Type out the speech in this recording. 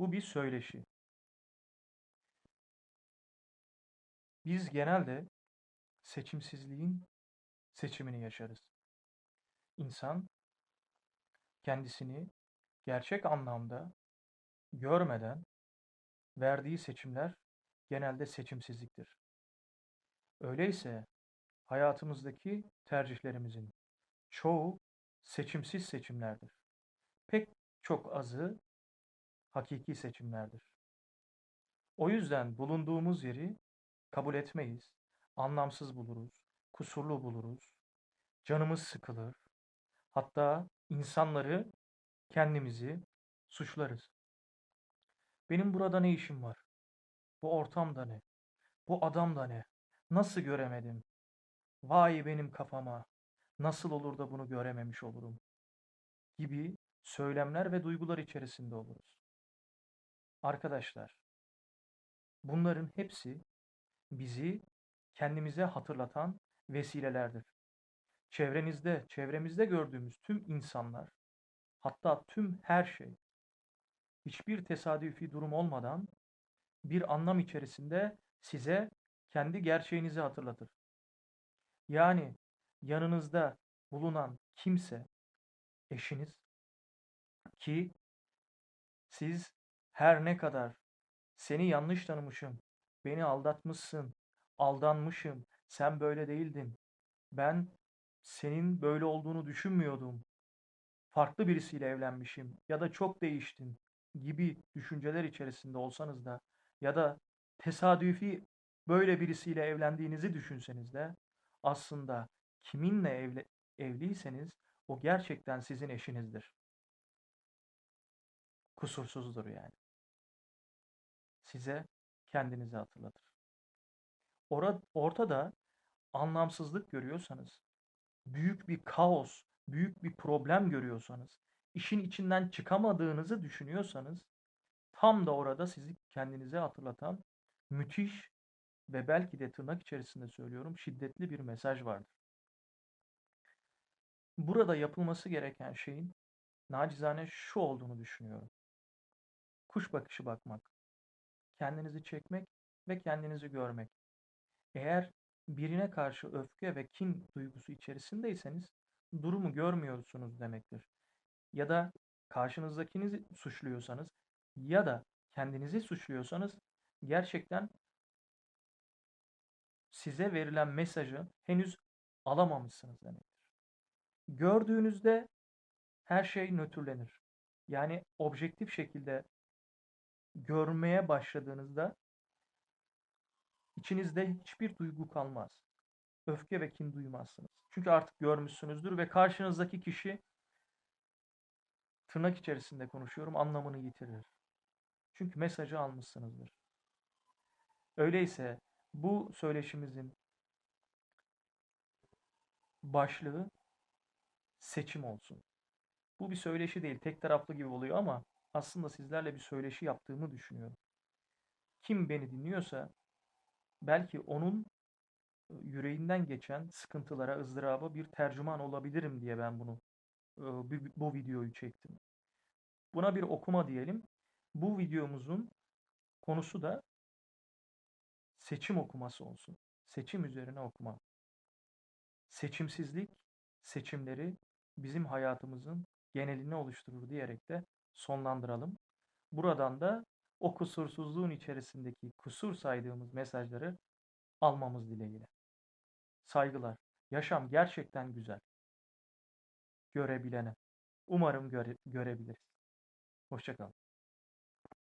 Bu bir söyleşi. Biz genelde seçimsizliğin seçimini yaşarız. İnsan kendisini gerçek anlamda görmeden verdiği seçimler genelde seçimsizliktir. Öyleyse hayatımızdaki tercihlerimizin çoğu seçimsiz seçimlerdir. Pek çok azı hakiki seçimlerdir. O yüzden bulunduğumuz yeri kabul etmeyiz, anlamsız buluruz, kusurlu buluruz, canımız sıkılır. Hatta insanları, kendimizi suçlarız. Benim burada ne işim var? Bu ortamda ne? Bu adamda ne? Nasıl göremedim? Vay benim kafama. Nasıl olur da bunu görememiş olurum? Gibi söylemler ve duygular içerisinde oluruz. Arkadaşlar, bunların hepsi bizi kendimize hatırlatan vesilelerdir. Çevrenizde, çevremizde gördüğümüz tüm insanlar, hatta tüm her şey hiçbir tesadüfi durum olmadan bir anlam içerisinde size kendi gerçeğinizi hatırlatır. Yani yanınızda bulunan kimse eşiniz ki siz her ne kadar seni yanlış tanımışım, beni aldatmışsın, aldanmışım, sen böyle değildin, ben senin böyle olduğunu düşünmüyordum, farklı birisiyle evlenmişim ya da çok değiştin gibi düşünceler içerisinde olsanız da ya da tesadüfi böyle birisiyle evlendiğinizi düşünseniz de aslında kiminle evli, evliyseniz o gerçekten sizin eşinizdir. Kusursuzdur yani. Size kendinizi hatırlatır. Ora, ortada anlamsızlık görüyorsanız, büyük bir kaos, büyük bir problem görüyorsanız, işin içinden çıkamadığınızı düşünüyorsanız, tam da orada sizi kendinize hatırlatan müthiş ve belki de tırnak içerisinde söylüyorum şiddetli bir mesaj vardır. Burada yapılması gereken şeyin nacizane şu olduğunu düşünüyorum. Kuş bakışı bakmak, kendinizi çekmek ve kendinizi görmek. Eğer birine karşı öfke ve kin duygusu içerisindeyseniz durumu görmüyorsunuz demektir. Ya da karşınızdakini suçluyorsanız ya da kendinizi suçluyorsanız gerçekten size verilen mesajı henüz alamamışsınız demektir. Gördüğünüzde her şey nötrlenir. Yani objektif şekilde görmeye başladığınızda içinizde hiçbir duygu kalmaz. Öfke ve kin duymazsınız. Çünkü artık görmüşsünüzdür ve karşınızdaki kişi tırnak içerisinde konuşuyorum anlamını yitirir. Çünkü mesajı almışsınızdır. Öyleyse bu söyleşimizin başlığı seçim olsun. Bu bir söyleşi değil, tek taraflı gibi oluyor ama aslında sizlerle bir söyleşi yaptığımı düşünüyorum. Kim beni dinliyorsa belki onun yüreğinden geçen sıkıntılara, ızdıraba bir tercüman olabilirim diye ben bunu bu videoyu çektim. Buna bir okuma diyelim. Bu videomuzun konusu da seçim okuması olsun. Seçim üzerine okuma. Seçimsizlik seçimleri bizim hayatımızın genelini oluşturur diyerek de sonlandıralım. Buradan da o kusursuzluğun içerisindeki kusur saydığımız mesajları almamız dileğiyle. Saygılar. Yaşam gerçekten güzel. Görebilene. Umarım göre, görebiliriz. Hoşçakalın.